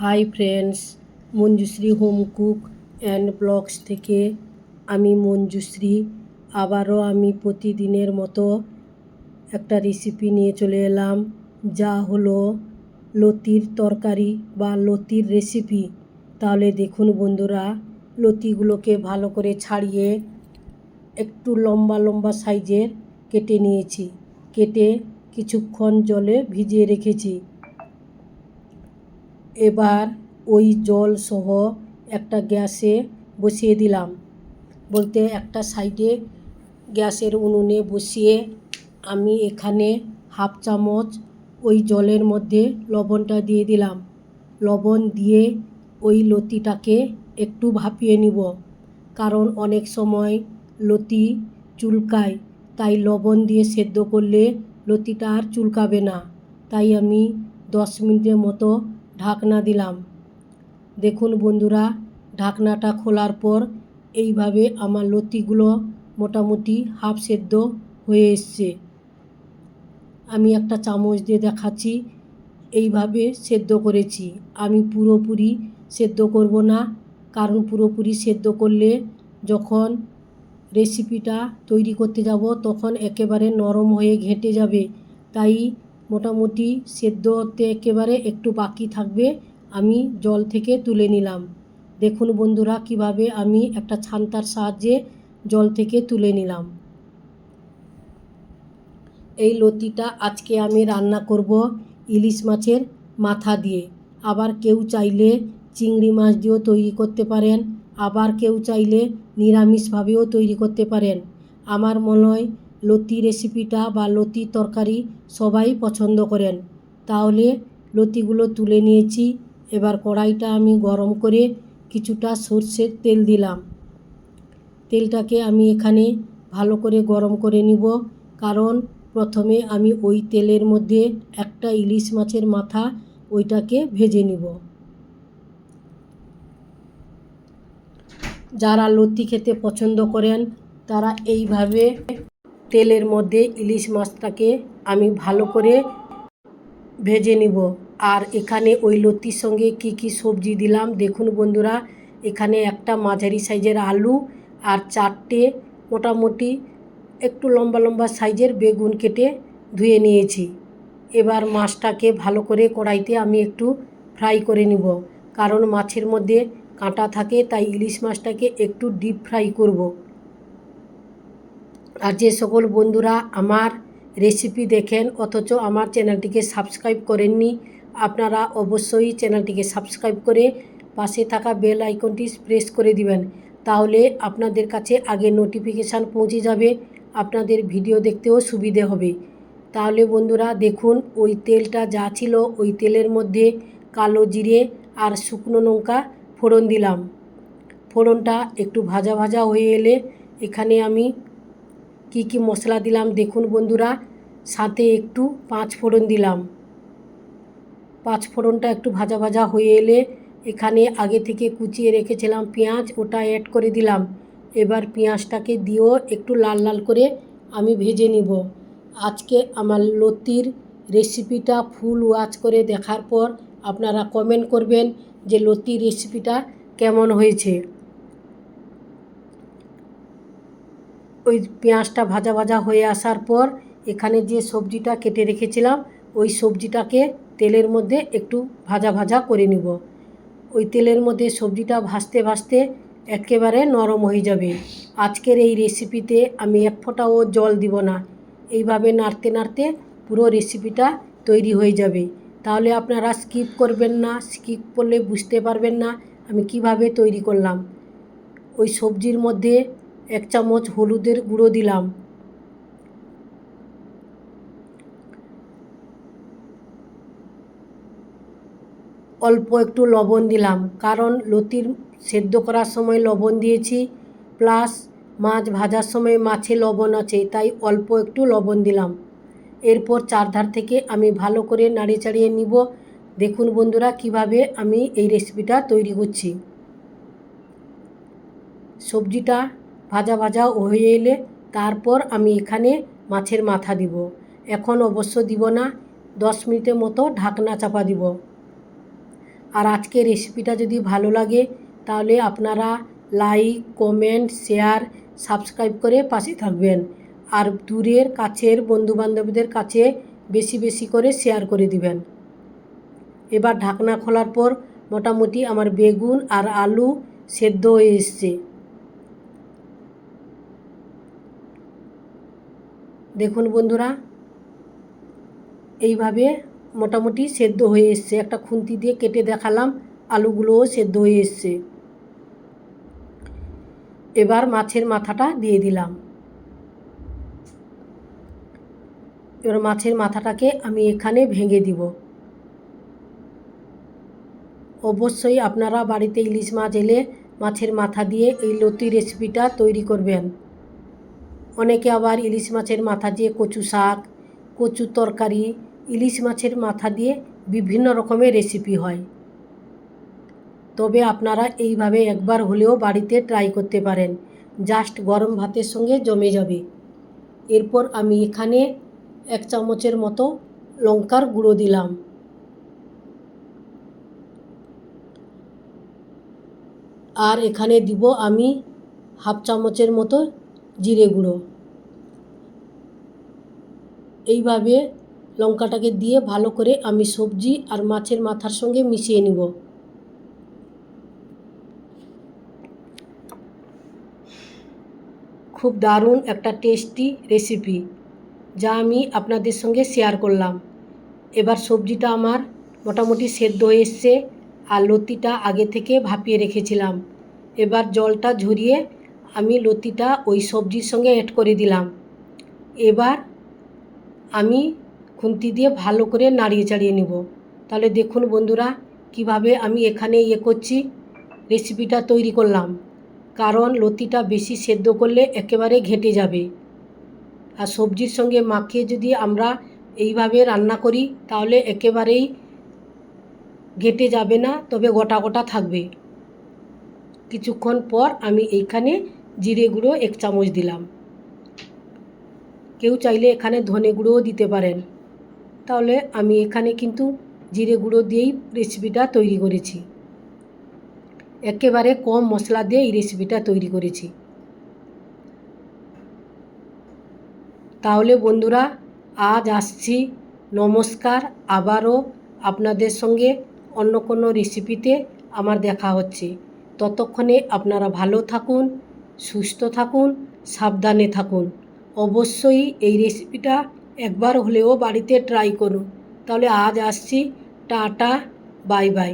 Hi friends Manjushree home cook and blogs থেকে আমি মঞ্জুশ্রী আবারও আমি প্রতিদিনের মতো একটা রেসিপি নিয়ে চলে এলাম, যা হলো লতির তরকারি বা লতির রেসিপি তাহলে দেখুন বন্ধুরা, লতিগুলোকে ভালো করে ছাড়িয়ে একটু লম্বা লম্বা সাইজের কেটে নিয়েছি। কেটে কিছুক্ষণ জলে ভিজিয়ে রেখেছি। এবার ওই জল সহ একটা গ্যাসে বসিয়ে দিলাম। বলতে একটা সাইডে গ্যাসের উনুনে বসিয়ে আমি এখানে হাফ চামচ ওই জলের মধ্যে লবণটা দিয়ে দিলাম। লবণ দিয়ে ওই লতিটাকে একটু ভাপিয়ে নিব। কারণ অনেক সময় লতি চুলকায়, তাই লবণ দিয়ে সেদ্ধ করলে লতিটা আর চুলকাবে না। তাই আমি দশ মিনিটের মতো ঢাকনা দিলাম। দেখুন বন্ধুরা, ঢাকনাটা খোলার পর এইভাবে আমার লতিগুলো মোটামুটি হাফ সেদ্ধ হয়ে এসছে। আমি একটা চামচ দিয়ে দেখাচ্ছি, এইভাবে সেদ্ধ করেছি। আমি পুরোপুরি সেদ্ধ করব না, কারণ পুরোপুরি সেদ্ধ করলে যখন রেসিপিটা তৈরি করতে যাব, তখন একেবারে নরম হয়ে ঘেঁটে যাবে। তাই মোটামুটি সেদ্ধ হতে একেবারে একটু বাকি থাকবে, আমি জল থেকে তুলে নিলাম। দেখুন বন্ধুরা, কীভাবে আমি একটা ছান্তার সাহায্যে জল থেকে তুলে নিলাম। এই লতিটা আজকে আমি রান্না করব ইলিশ মাছের মাথা দিয়ে। আবার কেউ চাইলে চিংড়ি মাছ দিয়েও তৈরি করতে পারেন, আবার কেউ চাইলে নিরামিষভাবেও তৈরি করতে পারেন। আমার মনে হয় লতি রেসিপিটা বা লতি তরকারি সবাই পছন্দ করেন। তাহলে লতিগুলো তুলে নিয়েছি, এবার কড়াইটা আমি গরম করে কিছুটা সর্ষের তেল দিলাম। তেলটাকে আমি এখানে ভালো করে গরম করে নিব, কারণ প্রথমে আমি ওই তেলের মধ্যে একটা ইলিশ মাছের মাথা ওইটাকে ভেজে নিব। যারা লতি খেতে পছন্দ করেন, তারা এইভাবে তেলের মধ্যে ইলিশ মাছটাকে আমি ভালো করে ভেজে নিব। আর এখানে ওই লতির সঙ্গে কি কি সবজি দিলাম, দেখুন বন্ধুরা, এখানে একটা মাঝারি সাইজের আলু আর চারটে মোটামুটি একটু লম্বা লম্বা সাইজের বেগুন কেটে ধুয়ে নিয়েছি। এবার মাছটাকে ভালো করে কড়াইতে আমি একটু ফ্রাই করে নিব, কারণ মাছের মধ্যে কাঁটা থাকে, তাই ইলিশ মাছটাকে একটু ডিপ ফ্রাই করব। আর যে সকল বন্ধুরা আমার রেসিপি দেখেন, অথচ আমার চ্যানেলটিকে সাবস্ক্রাইব করেননি, আপনারা অবশ্যই চ্যানেলটিকে সাবস্ক্রাইব করে পাশে থাকা বেল আইকনটি প্রেস করে দিবেন। তাহলে আপনাদের কাছে আগে নোটিফিকেশান পৌঁছে যাবে, আপনাদের ভিডিও দেখতেও সুবিধে হবে। তাহলে বন্ধুরা দেখুন, ওই তেলটা যা ছিল, ওই তেলের মধ্যে কালো জিরে আর শুকনো লঙ্কা ফোড়ন দিলাম। ফোড়নটা একটু ভাজা ভাজা হয়ে এলে এখানে আমি কি কি মশলা দিলাম? দেখুন বন্ধুরা, সাথে একটু পাঁচ ফোড়ন দিলাম। পাঁচ ফোড়নটা একটু ভাজা ভাজা হয়ে এলে এখানে আগে থেকে কুচিয়ে রেখেছিলাম পেঁয়াজ, ওটা অ্যাড করে দিলাম। এবার পেঁয়াজটাকে দিয়েও একটু লাল লাল করে আমি ভেজে নিব। আজকে আমার লতির রেসিপিটা ফুল ওয়াচ করে দেখার পর আপনারা কমেন্ট করবেন যে লতির রেসিপিটা কেমন হয়েছে। ওই পেঁয়াজটা ভাজা ভাজা হয়ে আসার পর এখানে যে সবজিটা কেটে রেখেছিলাম, ওই সবজিটাকে তেলের মধ্যে একটু ভাজা ভাজা করে নিব। ওই তেলের মধ্যে সবজিটা ভাজতে ভাজতে একেবারে নরম হয়ে যাবে। আজকের এই রেসিপিতে আমি এক ফোঁটাও জল দিব না। এইভাবে নাড়তে নাড়তে পুরো রেসিপিটা তৈরি হয়ে যাবে। তাহলে আপনারা স্কিপ করবেন না, স্কিপ করলে বুঝতে পারবেন না আমি কীভাবে তৈরি করলাম। ওই সবজির মধ্যে এক চামচ হলুদের গুঁড়ো দিলাম। অল্প একটু লবণ দিলাম, কারণ লতির সেদ্ধ করার সময় লবণ দিয়েছি, প্লাস মাছ ভাজার সময় মাছে লবণ আছে, তাই অল্প একটু লবণ দিলাম। এরপর চারধার থেকে আমি ভালো করে নাড়িয়ে চাড়িয়ে নিব। দেখুন বন্ধুরা, কীভাবে আমি এই রেসিপিটা তৈরি করছি। সবজিটা ভাজা ভাজা হয়ে এলে তারপর আমি এখানে মাছের মাথা দিব। এখন অবশ্য দিব না, দশ মিনিটের মতো ঢাকনা চাপা দিব। আর আজকের রেসিপিটা যদি ভালো লাগে, তাহলে আপনারা লাইক কমেন্ট শেয়ার সাবস্ক্রাইব করে পাশে থাকবেন। আর দূরের কাছের বন্ধুবান্ধবদের কাছে বেশি বেশি করে শেয়ার করে দিবেন। এবার ঢাকনা খোলার পর মোটামুটি আমার বেগুন আর আলু সেদ্ধ হয়ে এসছে। দেখুন বন্ধুরা, এইভাবে মোটামুটি সেদ্ধ হয়ে এসছে। একটা খুন্তি দিয়ে কেটে দেখালাম, আলুগুলোও সেদ্ধ হয়ে এসছে। এবার মাছের মাথাটা দিয়ে দিলাম। এবার মাছের মাথাটাকে আমি এখানে ভেঙে দিব। অবশ্যই আপনারা বাড়িতে ইলিশ মাছ এলে মাছের মাথা দিয়ে এই লতি রেসিপিটা তৈরি করবেন। অনেকে আবার ইলিশ মাছের মাথা দিয়ে কচু শাক, কচু তরকারি, ইলিশ মাছের মাথা দিয়ে বিভিন্ন রকমের রেসিপি হয়। তবে আপনারা এইভাবে একবার হলেও বাড়িতে ট্রাই করতে পারেন। জাস্ট গরম ভাতের সঙ্গে জমে যাবে। এরপর আমি এখানে এক চামচের মতো লঙ্কার গুঁড়ো দিলাম। আর এখানে দিব আমি হাফ চামচের মতো জিরে গুঁড়ো। এইভাবে লঙ্কাটাকে দিয়ে ভালো করে আমি সবজি আর মাছের মাথার সঙ্গে মিশিয়ে নিব। খুব দারুণ একটা টেস্টি রেসিপি যা আমি আপনাদের সঙ্গে শেয়ার করলাম। এবার সবজিটা আমার মোটামুটি সেদ্ধ হয়ে এসছে আর লতিটা আগে থেকে ভাপিয়ে রেখেছিলাম। এবার জলটা ঝরিয়ে আমি লতিটা ওই সবজির সঙ্গে অ্যাড করে দিলাম। এবার আমি খুন্তি দিয়ে ভালো করে নাড়িয়ে চাড়িয়ে নিব। তাহলে দেখুন বন্ধুরা, কীভাবে আমি এখানে ইয়ে করছি রেসিপিটা তৈরি করলাম। কারণ লতিটা বেশি সেদ্ধ করলে একেবারে ঘেঁটে যাবে। আর সবজির সঙ্গে মাখিয়ে যদি আমরা এইভাবে রান্না করি, তাহলে একেবারেই ঘেঁটে যাবে না, তবে গোটা গোটা থাকবে। কিছুক্ষণ পর আমি এইখানে জিরে গুঁড়ো এক চামচ দিলাম। কেউ চাইলে এখানে ধনে গুঁড়োও দিতে পারেন। তাহলে আমি এখানে কিন্তু জিরে গুঁড়ো দিয়েই রেসিপিটা তৈরি করেছি। একেবারে কম মশলা দিয়ে এই রেসিপিটা তৈরি করেছি। তাহলে বন্ধুরা, আজ আসছি। নমস্কার, আবারও আপনাদের সঙ্গে অন্য কোনো রেসিপিতে আমার দেখা হচ্ছে। ততক্ষণে আপনারা ভালো থাকুন, সুস্থ থাকুন, সাবধানে থাকুন। অবশ্যই এই রেসিপিটা একবার হলেও বাড়িতে ট্রাই করুন তাহলে আজ আসছি। Tata bye bye